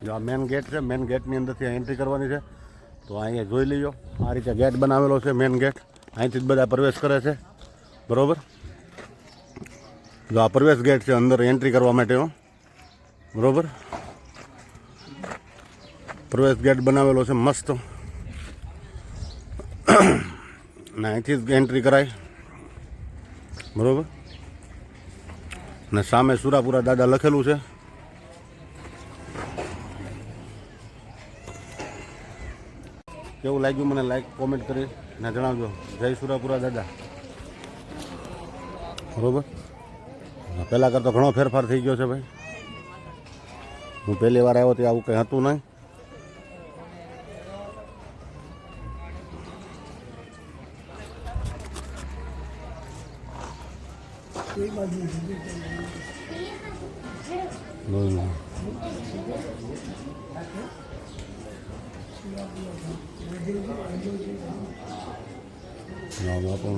જો આ main gate છે મેન ગેટની અંદરથી એન્ટ્રી કરવાની છે, તો અહીંયા જોઈ લઈજો આ રીતે ગેટ બનાવેલો છે મેન ગેટ અહીંથી જ બધા પ્રવેશ કરે છે. બરોબર? જો આ પ્રવેશ ગેટ છે, અંદર એન્ટ્રી કરવા માટેનો બરોબર? પ્રવેશ ગેટ બનાવેલો છે, મસ્ત. ને અહીંથી જ એન્ટ્રી કરાય. બરોબર? ને સામે સુરાપુરા દાદા લખેલું છે. કેવું લાગ્યું મને લાઈક કોમેન્ટ કરી ને જણાવજો. જય સુરાપુરા દાદા. બરોબર? પહેલાં કરતાં ઘણો ફેરફાર થઈ ગયો છે ભાઈ. હું પહેલી વાર આવ્યો ત્યાં આવું કંઈ હતું નહીં. બરોબર. ના બાપુ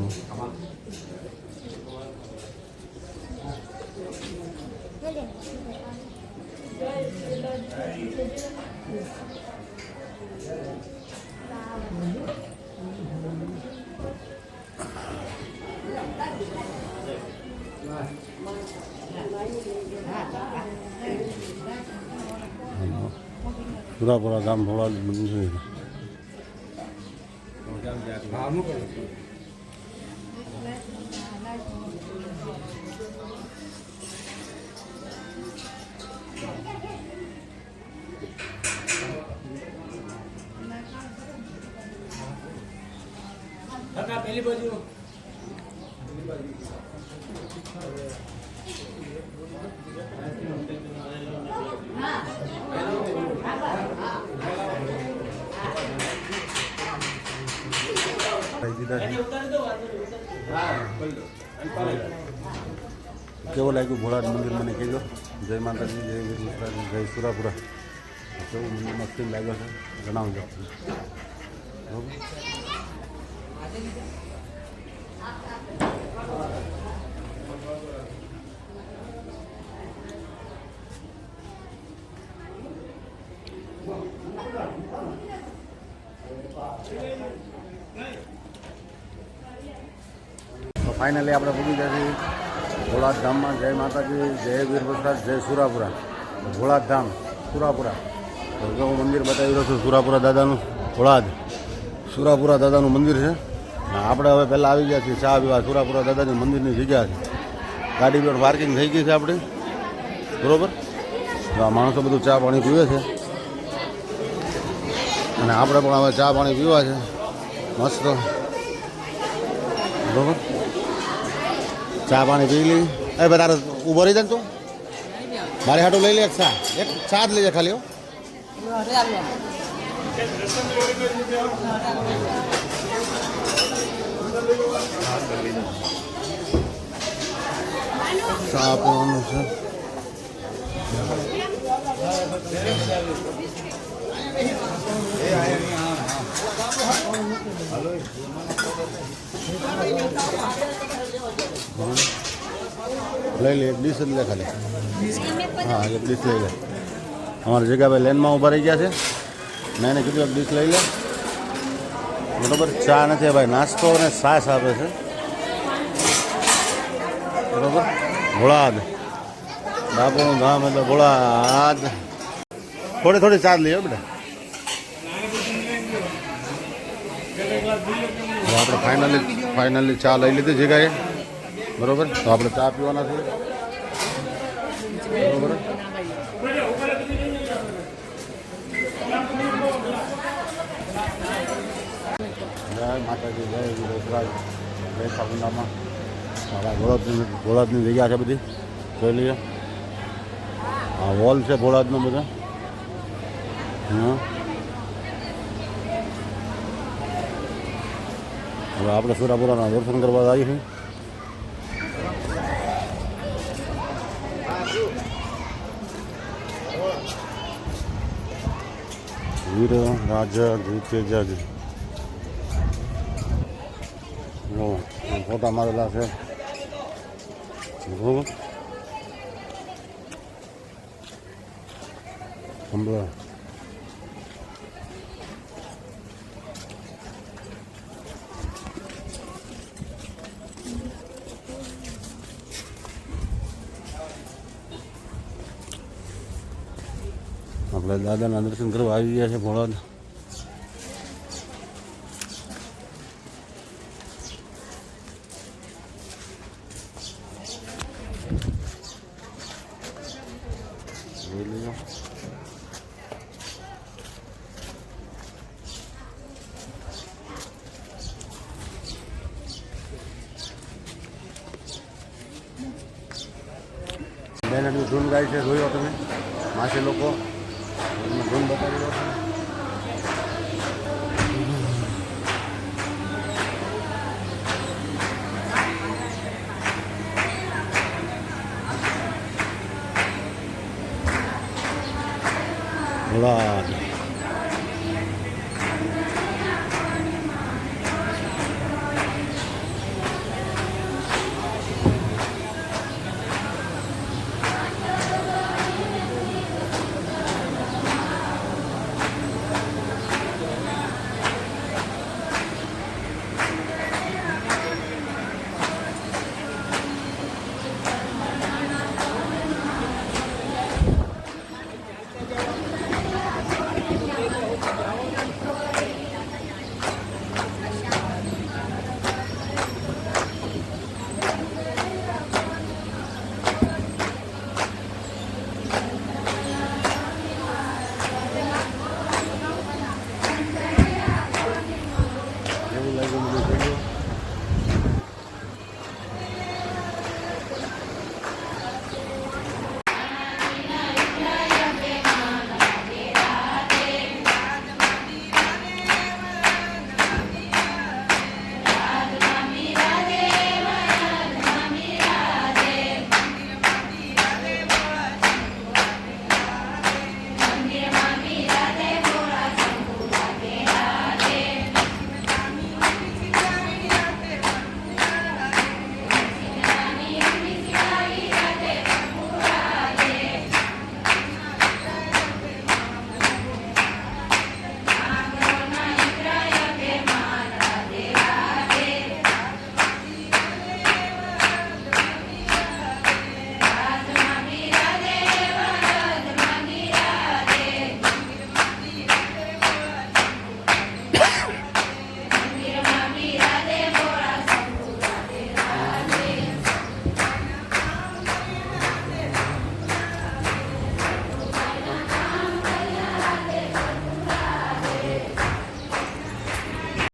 પુરાપુરા ગામ ભોળા મંદિર કાકા પેલી બાજુ ખાઈ દીધા છે. કેવું લાગ્યું ભોળાજ મંદિર મને કહેજો. જય માતાજી જય વીર જય સુરાપુરા. કેવું મંદિર મસ્ત લાગ્યો છે? જણાવજો. Thank તો ફાઇનલી આપણે પૂરી ગયા છીએ ભોળાદ ધામમાં. જય માતાજી, જય વીર પ્રસાદ જય સુરાપુરા. ભોળાધામ સુરાપુરા. હું મંદિર બતાવી રહ્યો છું, સુરાપુરા દાદાનું. ભોળાદ સુરાપુરા દાદાનું મંદિર છે. આપણે હવે પહેલાં આવી ગયા છીએ, ચા પીવા. સુરાપુરા દાદાની મંદિરની જગ્યા છે. ગાડી પર પાર્કિંગ થઈ ગઈ છે આપણી. બરોબર? આ માણસો બધું ચા પાણી પીવે છે. અને આપણે પણ હવે ચા પાણી પીવા છે. મસ્ત. બરોબર? ચા પાણી પી લઈ એ ભાઈ તારે ઊભો રહી જાય ને તું મારે હાટું લઈ લે એક ચા એક ચા જ લેજે ખાલી હો ચા પીવાનું છે લઈ લે એક ડીશ જ લે ખાલી. હા એક ડીશ લઈ લે. અમારી જગ્યા ભાઈ લેનમાં ઊભા રહી ગયા છે. મેં એને કીધું એક ડીશ લઈ લે. બરોબર? ચા નથી ભાઈ નાસ્તો અને સાસ આપે છે. બરોબર? ભોળાદ. બાપુનું ધામ એટલે ભોળાદ. થોડી થોડી ચા લઈએ બેટા. આપણે ફાઇનલી ફાઇનલી ચા લઈ લીધી જગ્યાએ બરોબર તો આપણે ચા પીવાના છે બરોબર જય માતાજી જય વિરોધરાજ જય સાબુનામાં મારા ભોળાદની ભોળાદની જગ્યા છે બધી જોઈ લઈએ આ વોલ છે ભોળાદનો બધા હા હવે આપણે સુરાપુરાના દર્શન કરવા આવીએ છીએ વીર રાજા જીતેજાજી જો ફોટા મારેલા છે. બરોબર આપણે દાદાના દર્શન કરવા આવી ગયા છે ભોળાદ જોઈ લેજો. બેન એટલું ધૂન ગાય છે, જોયો તમે? માસે લોકો ધૂન બતાવી દો ભોળાદ